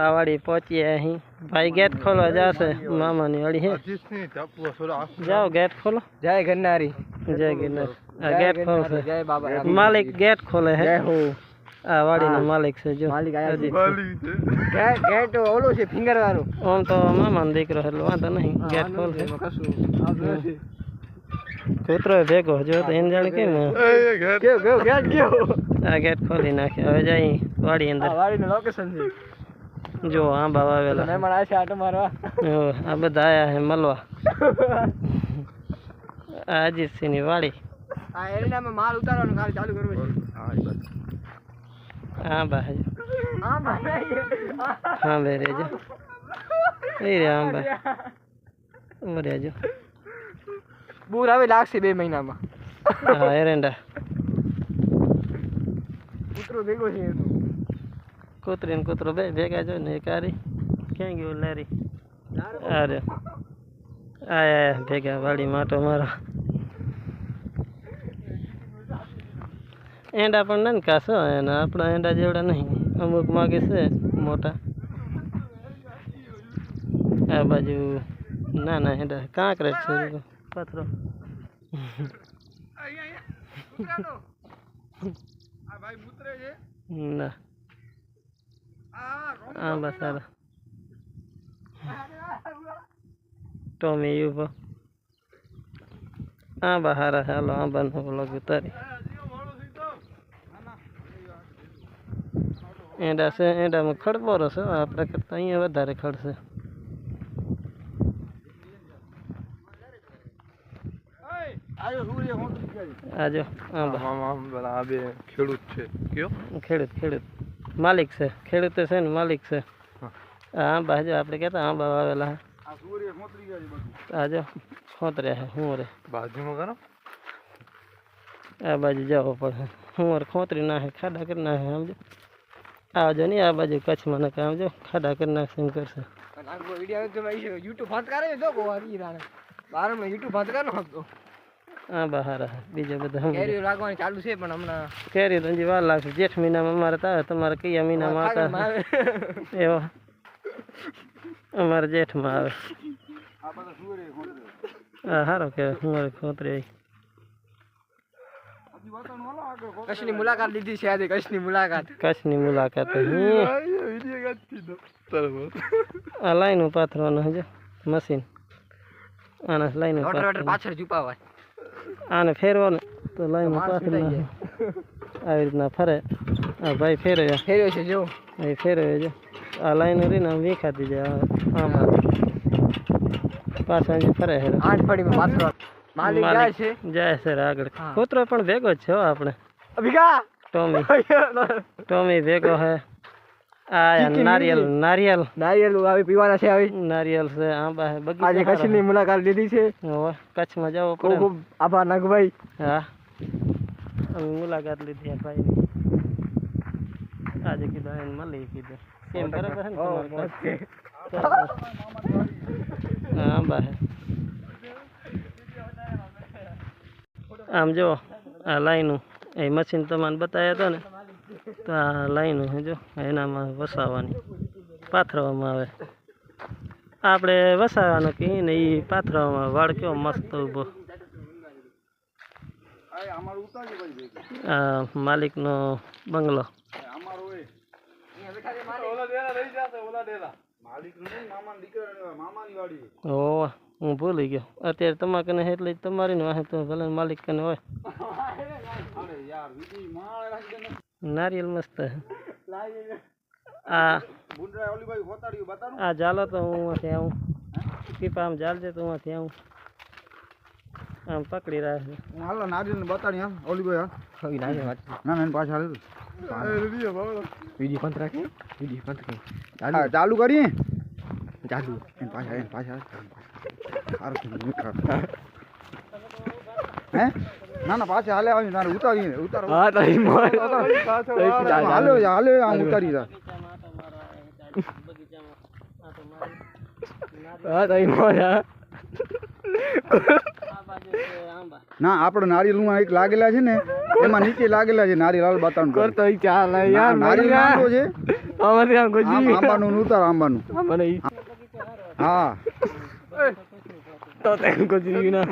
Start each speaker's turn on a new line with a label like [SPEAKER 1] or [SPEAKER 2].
[SPEAKER 1] આ વાડી પહોંચીએ અહીં. ભાઈ ગેટ ખોલવા જશે. મામાની વાડી હે. જાઓ ગેટ ખોલો.
[SPEAKER 2] જય ગન્નારી
[SPEAKER 1] જય ગિરનાર. આ ગેટ ખોલશે
[SPEAKER 2] જય બાબા
[SPEAKER 1] માલિક ગેટ ખોલે હે.
[SPEAKER 2] જય હો.
[SPEAKER 1] આ વાડીનો માલિક છે જો.
[SPEAKER 2] માલિક આયા છે.
[SPEAKER 1] હજી.
[SPEAKER 2] ગેટ ગેટ ઓલું છે ફિંગર વાળું.
[SPEAKER 1] આમ તો મામાનો દીકરો એટલે વાંધો નહીં. ગેટ ખોલશે
[SPEAKER 2] એમાં કશું
[SPEAKER 1] કૂતરો ભેગો જો તો એને જાણે કેમ
[SPEAKER 2] કેવું કેવું ગેટ. કેવું
[SPEAKER 1] આ ગેટ ખોલી નાખે હવે જઈ વાડી અંદર.
[SPEAKER 2] આ વાડીનું લોકેશન છે.
[SPEAKER 1] જો આ બાવા
[SPEAKER 2] વેલા. મને આ છે આટો મારવા?
[SPEAKER 1] આ બધા આયા હે મળવા. આ અજીતસિંહની વાડી
[SPEAKER 2] આ એરિયામાં માલ ઉતારવાનું કાલ ચાલુ કરવું છે.
[SPEAKER 1] હા હે
[SPEAKER 2] હા ભાઈ
[SPEAKER 1] હા બે રેજો. એ રે આંબા ઓ રેજો.
[SPEAKER 2] બૂર આવે લાગશે બે મહિનામાં.
[SPEAKER 1] હા એરંડા.
[SPEAKER 2] કૂતરો ભેગો છે એનું.
[SPEAKER 1] કૂતરી ને કૂતરો બે ભેગા જો ને એક ક્યાં ગયું લારી? અરે આયા ભેગા વાડી માટો મારો. એંડા પણ નથી કાસો, એના આપણા એંડા જેવડા નહીં અમુક માગે છે, મોટા. આ બાજુ ના ના, એંડા કાંકરે છે. પથરો ના આંબા સારા ટોમી યુવો આંબા હારા હાલો આંબાનો વ્લોગ ઉતારી એંડા છે એંડામાં ખડબોરો છે આપણે કરતાં અહીંયા વધારે ખડશે આજો આંબા
[SPEAKER 2] ખેડૂત છે કયો
[SPEAKER 1] ખેડૂત ખેડૂત માલિક છે ખેડૂત છે ને માલિક છે આ આંબા જો આપણે કહેતા આંબા વાવેલા હે.
[SPEAKER 2] આ સૂર્ય મોતરી ગયા છે બધું
[SPEAKER 1] આજો ખોતર્યા હે હું રે
[SPEAKER 2] બાજુમાં કરો
[SPEAKER 1] આ બાજુ જવો પડે હું ખોતરી નાખે ખાડા કરી નાખે સમજો આવજો નહીં આ બાજુ કચ્છમાં નાખે સમજો ખાડા કરી નાખશે એમ કરશે
[SPEAKER 2] વિડિયો તમે યુટ્યુબ બંધ કરે તો કોવારી રાણે બાર હમણાં યુટ્યુબ બંધ કરનો
[SPEAKER 1] આ બહાર હે બીજા બધા
[SPEAKER 2] કેરીઓ લાગવાની ચાલુ છે પણ હમણાં
[SPEAKER 1] કેરી તો હજી વાર લાગશે. જેઠ મહિનામાં અમારે તો તમારે કયા મહિનામાં આવતા? એવા. અમારે જેઠમાં આવે.
[SPEAKER 2] આ બધા ખોતરે
[SPEAKER 1] આ સારો કે હું ખોતરી
[SPEAKER 2] કચ્છની મુલાકાત લીધી છે આજે કચ્છની મુલાકાત.
[SPEAKER 1] કચ્છની મુલાકાત આ લાઈન પાથરવાનું હજુ મશીન. આના લાઈન
[SPEAKER 2] પાછળ છુપાવાય
[SPEAKER 1] આને ફેરવાનું. તો
[SPEAKER 2] લાઈનમાં
[SPEAKER 1] નાખે. આવી રીતના ફરે. આ ભાઈ ફેરવ્યા
[SPEAKER 2] ફેર્યો છે જો.
[SPEAKER 1] એ ફેરવે છે આ લાઈન રહીને આમ વિખાતી જાય આમાં. પાછા ફરે છે.
[SPEAKER 2] આઠ પડી માલિક જાય છે.
[SPEAKER 1] જાય છે આગળ.
[SPEAKER 2] હા.
[SPEAKER 1] કૂતરો પણ ભેગો જ છે હો આપણે.
[SPEAKER 2] અભિકા
[SPEAKER 1] ટોમી. ટોમી ભેગો
[SPEAKER 2] ચીકી
[SPEAKER 1] નારિયેલ. નારિયેલ.
[SPEAKER 2] નારિયેલ આવી પીવાના છે આવી
[SPEAKER 1] નારિયેલ છે આંબા છે
[SPEAKER 2] આજે કચ્છની મુલાકાત લીધી છે.
[SPEAKER 1] હવે કચ્છમાં જવું
[SPEAKER 2] ખૂબ ખૂબ આભાર નાગભાઈ.
[SPEAKER 1] હા. અમે મુલાકાત લીધી આ ભાઈની આજે કીધું એને મળી કીધું. કેમ બરાબર છે ને તમારે હા, આંબા છે આમ જો આ લાઈનું એ મશીન તમને બતાવ્યા હતા ને? તો આ લાઈનું જો, એનામાં વસાવવાની પાથરવામાં આવે. આપણે વસાવવાનું કહીએ ને એ પાથરવામાં વાળ કેવો મસ્ત ઊભો આ માલિકનો બંગલો. ઓહ હું ભૂલી ગયો. અત્યારે તમારા કને એટલે તમારી તો ભલે માલિક કને હોય. નારિયેલ મસ્ત છે આ આ જાલો તો હું અહીંયાથી આવું પીપા આમ જાલજે તો હું અહીંયાથી આવું આમ પકડી રહ્યા છે
[SPEAKER 2] હાલો નારિયેલ ને બતાડી હા ઓલી ભાઈ હા નારિયેલ વાત ના ના પાછા હાલે વીડિયો બંધ રાખે વીડિયો બંધ કરે ચાલુ ચાલુ કરીએ ચાલુ એને પાછા એને પાછા હે ના ના પાછા હાલે આવી તારે ઉતારી ઉતારો. હા તારી હાલો હાલે આમ ઉતારી જા હા ના આપણે નારિયેલમાં એક લાગેલા છે ને
[SPEAKER 3] એમાં નીચે લાગેલા છે નારિયેલ લાલ બાતાનું
[SPEAKER 2] કરતો ચાલ. યાર
[SPEAKER 3] નારિયેળ માંડવો છે.
[SPEAKER 2] અમારે આમ
[SPEAKER 3] આમ
[SPEAKER 2] ગજી
[SPEAKER 3] આંબાનું ઉતાર આંબાનું. હા.
[SPEAKER 2] તો તે ગજી ના.